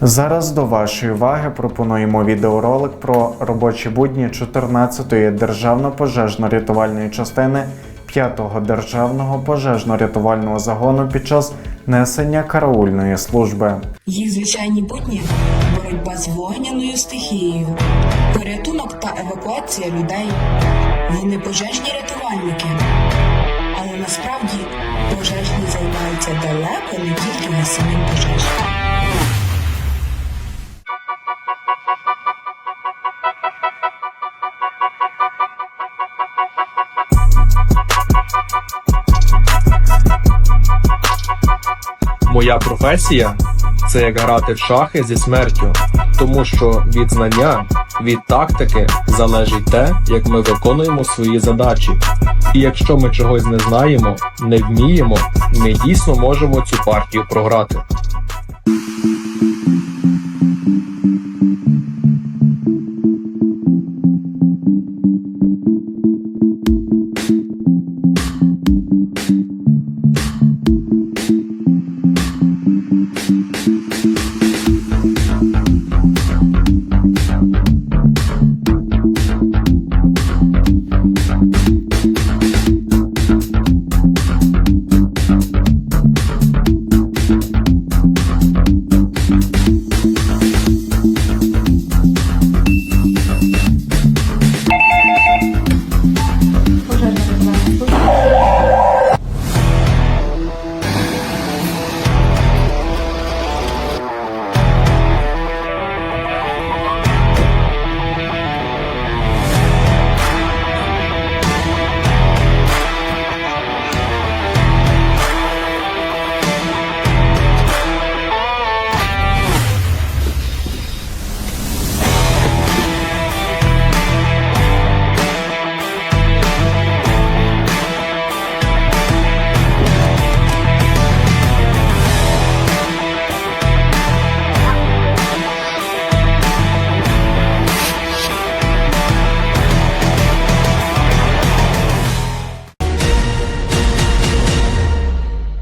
Зараз до вашої уваги пропонуємо відеоролик про робочі будні 14-ї державно-пожежно-рятувальної частини 5-го державного пожежно-рятувального загону під час несення караульної служби. Їх звичайні будні боротьба з вогняною стихією, порятунок та евакуація людей. Вони пожежні рятувальники. Але насправді пожежні займаються далеко не тільки гасінням пожеж. Моя професія це як грати в шахи зі смертю, тому що від знання, від тактики залежить те, як ми виконуємо свої задачі. І якщо ми чогось не знаємо, не вміємо, ми дійсно можемо цю партію програти.